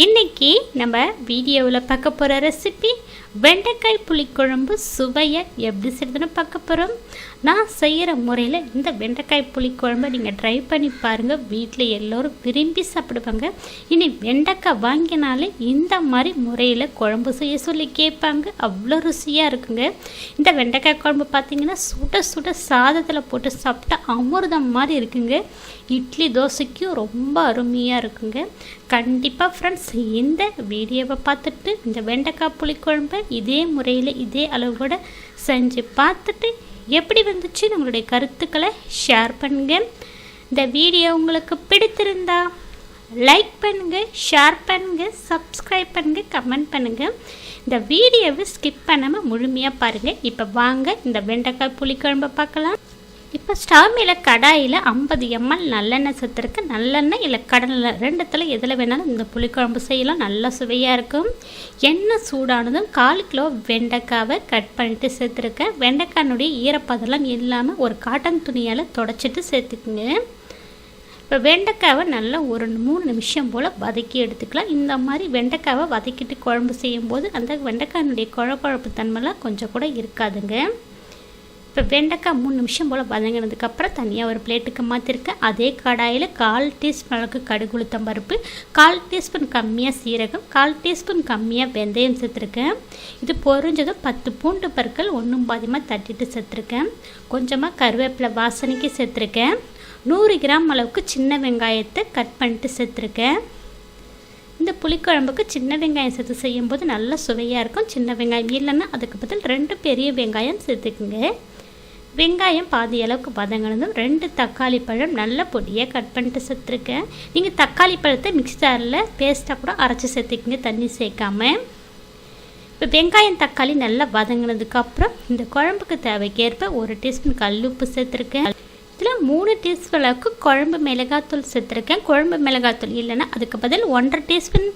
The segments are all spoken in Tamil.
இன்னைக்கு நம்ம வீடியோவில் பார்க்க போகிற ரெசிபி வெண்டைக்காய் புளிக்குழம்பு சுவையை எப்படி செய்யுதுன்னு பார்க்க போகிறோம் நான் செய்கிற முறையில் இந்த வெண்டைக்காய் புளிக்குழம்பை நீங்கள் ட்ரை பண்ணி பாருங்கள் வீட்டில் எல்லோரும் விரும்பி சாப்பிடுவாங்க. இனி வெண்டைக்காய் வாங்கினாலே இந்த மாதிரி முறையில் குழம்பு செய்ய சொல்லி கேட்பாங்க. அவ்வளோ ருசியாக இருக்குங்க. இந்த வெண்டைக்காய் குழம்பு பார்த்தீங்கன்னா சுட சுட சாதத்தில் போட்டு சாப்பிட்டா அமிர்தம் மாதிரி இருக்குங்க. இட்லி தோசைக்கும் ரொம்ப அருமையாக இருக்குங்க. கண்டிப்பாக ஃப்ரெண்ட்ஸ் இந்த வீடியோவை பார்த்துட்டு இந்த வெண்டைக்காய் புளிக்குழம்பை இதே முறையில் இதே அளவோட செஞ்சு பார்த்துட்டு எப்படி வந்துச்சு உங்களுடைய கருத்துக்களை ஷேர் பண்ணுங்க. இந்த வீடியோ உங்களுக்கு பிடித்திருந்தா லைக் பண்ணுங்க ஷேர் பண்ணுங்க சப்ஸ்கிரைப் பண்ணுங்க கமெண்ட் பண்ணுங்க. இந்த வீடியோவை ஸ்கிப் பண்ணாமல் முழுமையாக பாருங்கள் இப்போ வாங்க இந்த வெண்டைக்காய் புளிக்குழம்பை பார்க்கலாம். இப்போ ஸ்டவ் மேலே கடாயில் ஐம்பது எம்எல் நல்லெண்ணெய் சேர்த்துருக்கு. நல்லெண்ணெய் இல்லை கடலில் ரெண்டுத்தில் எதில் வேணாலும் இந்த புளிக்குழம்பு செய்யலாம். நல்லா சுவையாக இருக்கும். எண்ணெய் சூடானதும் கால் கிலோ வெண்டைக்காவை கட் பண்ணிட்டு சேர்த்துருக்கேன். வெண்டைக்காயினுடைய ஈரப்பதெல்லாம் இல்லாமல் ஒரு காட்டன் துணியால் தொடச்சிட்டு சேர்த்துக்குங்க. இப்போ வெண்டைக்காவை நல்லா ஒரு மூணு நிமிஷம் போல் வதக்கி எடுத்துக்கலாம். இந்த மாதிரி வெண்டைக்காவை வதக்கிட்டு குழம்பு செய்யும்போது அந்த வெண்டைக்காயினுடைய குழப்பழப்பு தன்மைலாம் கொஞ்சம் கூட இருக்காதுங்க. இப்போ வெண்டைக்காய் மூணு நிமிஷம் போல் வதங்கினதுக்கப்புறம் தனியாக ஒரு பிளேட்டுக்கு மாற்றிருக்கேன் அதே கடாயில் கால் டீஸ்பூன் அளவுக்கு கடுகு உளுத்தம் பருப்பு கால் டீஸ்பூன் கம்மியாக சீரகம் கால் டீஸ்பூன் கம்மியாக வெந்தயம் சேர்த்துருக்கேன். இது பொரிஞ்சதும் பத்து பூண்டு பற்கள் ஒன்றும் பாதியமாக தட்டிட்டு சேர்த்துருக்கேன். கொஞ்சமாக கருவேப்பிலை வாசனைக்கு சேர்த்துருக்கேன். நூறு கிராம் அளவுக்கு சின்ன வெங்காயத்தை கட் பண்ணிட்டு சேர்த்துருக்கேன். இந்த புளிக்குழம்புக்கு சின்ன வெங்காயம் சேர்த்து செய்யும்போது நல்லா சுவையாக இருக்கும். சின்ன வெங்காயம் இல்லைன்னா அதுக்கு பதில் ரெண்டு பெரிய வெங்காயம் சேர்த்துக்குங்க. வெங்காயம் பாதி அளவுக்கு வதங்கினதும் ரெண்டு தக்காளி பழம் நல்ல பொடியாக கட் பண்ணிட்டு சேர்த்துருக்கேன் நீங்கள் தக்காளி பழத்தை மிக்ஸ் ஜாரில் பேஸ்ட்டாக கூட அரைச்சி சேர்த்துக்கிங்க தண்ணி சேர்க்காம. இப்போ வெங்காயம் தக்காளி நல்லா வதங்கினதுக்கப்புறம் இந்த குழம்புக்கு தேவைக்கேற்ப ஒரு டீஸ்பூன் கல் உப்பு சேர்த்துருக்கேன். இதில் மூணு டீஸ்பூன் அளவுக்கு குழம்பு மிளகாத்தூள் சேர்த்துருக்கேன். குழம்பு மிளகாத்தூள் இல்லைன்னா அதுக்கு பதில் ஒன்றரை டீஸ்பூன்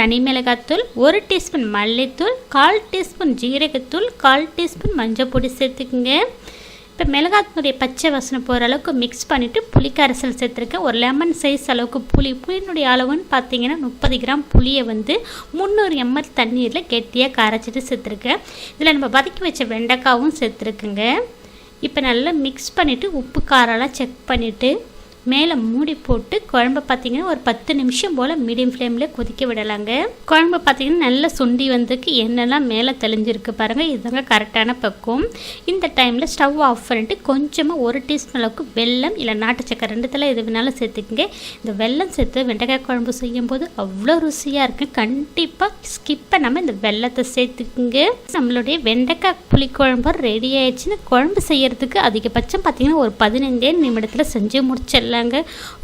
தனி மிளகாத்தூள் ஒரு டீஸ்பூன் மல்லித்தூள் கால் டீஸ்பூன் ஜீரகத்தூள் கால் டீஸ்பூன் மஞ்சள் பொடி சேர்த்துக்குங்க. இப்போ மிளகாத்தினுடைய பச்சை வாசனை போகிற அளவுக்கு மிக்ஸ் பண்ணிவிட்டு புளிக்கரைசல் சேர்த்துருக்கேன். ஒரு லெமன் சைஸ் அளவுக்கு புளி புளியினுடைய அளவுன்னு பார்த்தீங்கன்னா முப்பது கிராம் புளியை வந்து முந்நூறு எம்எல் தண்ணீரில் கெட்டியாக கரைச்சிட்டு சேர்த்துருக்கேன். இதில் நம்ம வதக்கி வச்ச வெண்டைக்காவும் சேர்த்துருக்குங்க. இப்போ நல்லா மிக்ஸ் பண்ணிவிட்டு உப்பு காரெல்லாம் செக் பண்ணிவிட்டு மேலே மூடி போட்டு குழம்பு பார்த்தீங்கன்னா ஒரு பத்து நிமிஷம் போல் மீடியம் ஃப்ளேமில் கொதிக்க விடலாங்க. குழம்பு பார்த்தீங்கன்னா நல்லா சுண்டி வந்ததுக்கு எண்ணெய்லாம் மேலே தெளிஞ்சிருக்கு பாருங்கள் இதுதாங்க கரெக்டான பக்குவம். இந்த டைமில் ஸ்டவ் ஆஃப் பண்ணிட்டு கொஞ்சமாக ஒரு டீஸ்பூன் அளவுக்கு வெல்லம் இல்லை நாட்டு சக்கரை ரெண்டுத்தில் எது வேணாலும் சேர்த்துக்குங்க. இந்த வெல்லம் சேர்த்து வெண்டைக்காய் குழம்பு செய்யும்போது அவ்வளோ ருசியாக இருக்குது கண்டிப்பாக ஸ்கிப் பண்ணாமல் இந்த வெள்ளத்தை சேர்த்துக்குங்க. நம்மளுடைய வெண்டைக்காய் புளிக்குழம்பு ரெடி ஆயிடுச்சுன்னு குழம்பு செய்கிறதுக்கு அதிகபட்சம் பார்த்தீங்கன்னா ஒரு பதினைந்தே நிமிடத்தில் செஞ்சு முடிச்சிடலாம். செய்யலாங்க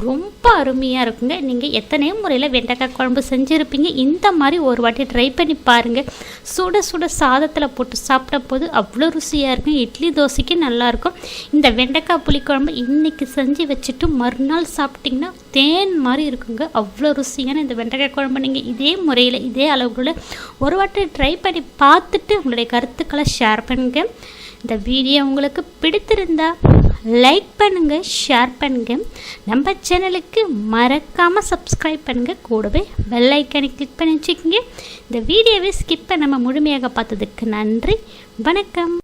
ரொம்ப அருமையாக இருக்குங்க. நீங்கள் எத்தனையோ முறையில் வெண்டைக்காய் குழம்பு செஞ்சுருப்பீங்க? இந்த மாதிரி ஒரு வாட்டி ட்ரை பண்ணி பாருங்கள் சுட சுட சாதத்தில் போட்டு சாப்பிட்ட போது அவ்வளோ ருசியாக இருக்கும். இட்லி தோசைக்கு நல்லாயிருக்கும் இந்த வெண்டைக்காய் புளிக்குழம்பு இன்றைக்கி செஞ்சு வச்சுட்டு மறுநாள் சாப்பிட்டிங்கன்னா தேன் மாதிரி இருக்குங்க. அவ்வளோ ருசியான இந்த வெண்டைக்காய் குழம்பு. நீங்கள் இதே முறையில் இதே அளவுக்குள்ள ஒரு வாட்டி ட்ரை பண்ணி பார்த்துட்டு உங்களுடைய கருத்துக்களை ஷேர் பண்ணுங்கள் இந்த வீடியோ உங்களுக்கு பிடித்திருந்தா லைக் பண்ணுங்கள் ஷேர் பண்ணுங்கள் நம்ம சேனலுக்கு மறக்காமல் சப்ஸ்கிரைப் பண்ணுங்கள் கூடவே பெல் ஐக்கனை கிளிக் பண்ணி வச்சுக்கோங்க. இந்த வீடியோவை ஸ்கிப் பண்ணாமல் முழுமையாக பார்த்ததுக்கு நன்றி. வணக்கம்.